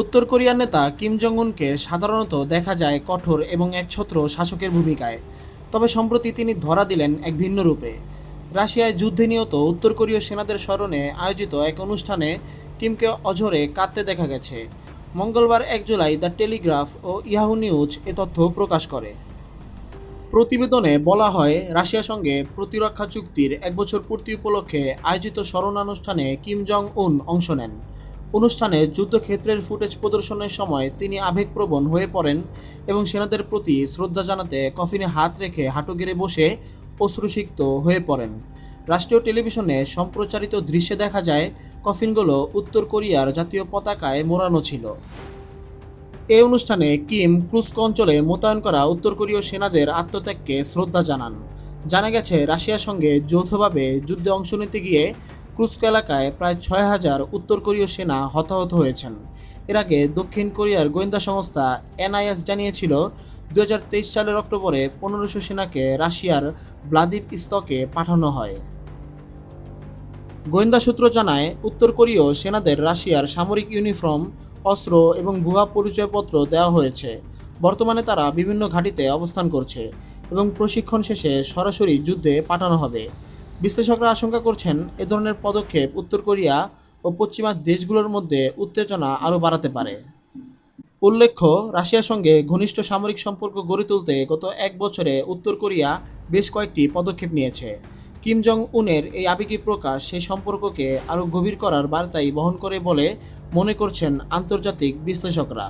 উত্তর কোরিয়ার নেতা কিম জং উনকে সাধারণত দেখা যায় কঠোর এবং একছত্র শাসকের ভূমিকায়। তবে সম্প্রতি তিনি ধরা দিলেন এক ভিন্ন রূপে। রাশিয়ায় যুদ্ধে নিহত উত্তর কোরীয় সেনাদের স্মরণে আয়োজিত এক অনুষ্ঠানে কিমকে অঝরে কাঁদতে দেখা গেছে। মঙ্গলবার এক জুলাই দ্য টেলিগ্রাফ ও ইয়াহু নিউজ এ তথ্য প্রকাশ করে। প্রতিবেদনে বলা হয় রাশিয়ার সঙ্গে প্রতিরক্ষা চুক্তির এক বছর পূর্তি উপলক্ষে আয়োজিত স্মরণানুষ্ঠানে কিম জং উন অংশ নেন। অনুষ্ঠানে যুদ্ধক্ষেত্রের ফুটেজ প্রদর্শনের সময় তিনি আবেগপ্রবণ হয়ে পড়েন এবং সেনাদের প্রতি শ্রদ্ধা জানাতে কফিনে হাত রেখে হাঁটু গেড়ে বসে অশ্রুসিক্ত হয়ে পড়েন। রাষ্ট্রীয় টেলিভিশনে সম্প্রচারিত দৃশ্যে দেখা যায়, কফিনগুলো উত্তর কোরিয়ার জাতীয় পতাকায় মোড়ানো ছিল। এই অনুষ্ঠানে কিম ক্রুস্ক অঞ্চলে মোতায়েন করা উত্তর কোরীয় সেনাদের আত্মত্যাগকে শ্রদ্ধা জানান। জানা গেছে, রাশিয়ার সঙ্গে যৌথভাবে যুদ্ধে অংশ নিতে গিয়ে ক্রুস্ক এলাকায় প্রায় ছয় হাজার উত্তর কোরীয় সেনা হতাহত হয়েছেন। এর আগে দক্ষিণ কোরিয়ার গোয়েন্দা সংস্থা এনআইএস জানিয়েছিল দু হাজার তেইশ সালের অক্টোবরে পনেরোশো সেনাকে রাশিয়ার ব্লাদিপ স্তকে পাঠানো হয়। গোয়েন্দা সূত্র জানায়, উত্তর কোরীয় সেনাদের রাশিয়ার সামরিক ইউনিফর্ম, অস্ত্র এবং ভুয়া পরিচয়পত্র দেওয়া হয়েছে। বর্তমানে তারা বিভিন্ন ঘাঁটিতে অবস্থান করছে এবং প্রশিক্ষণ শেষে সরাসরি যুদ্ধে পাঠানো হবে। বিশ্লেষকরা আশঙ্কা করছেন এ ধরনের পদক্ষেপ উত্তর কোরিয়া ও পশ্চিমা দেশগুলোর মধ্যে উত্তেজনা আরও বাড়াতে পারে। উল্লেখ্য, রাশিয়ার সঙ্গে ঘনিষ্ঠ সামরিক সম্পর্ক গড়ে তুলতে গত এক বছরে উত্তর কোরিয়া বেশ কয়েকটি পদক্ষেপ নিয়েছে। কিম জং উনের এই আবেগী প্রকাশ সেই সম্পর্ককে আরও গভীর করার বার্তাই বহন করে বলে মনে করছেন আন্তর্জাতিক বিশ্লেষকরা।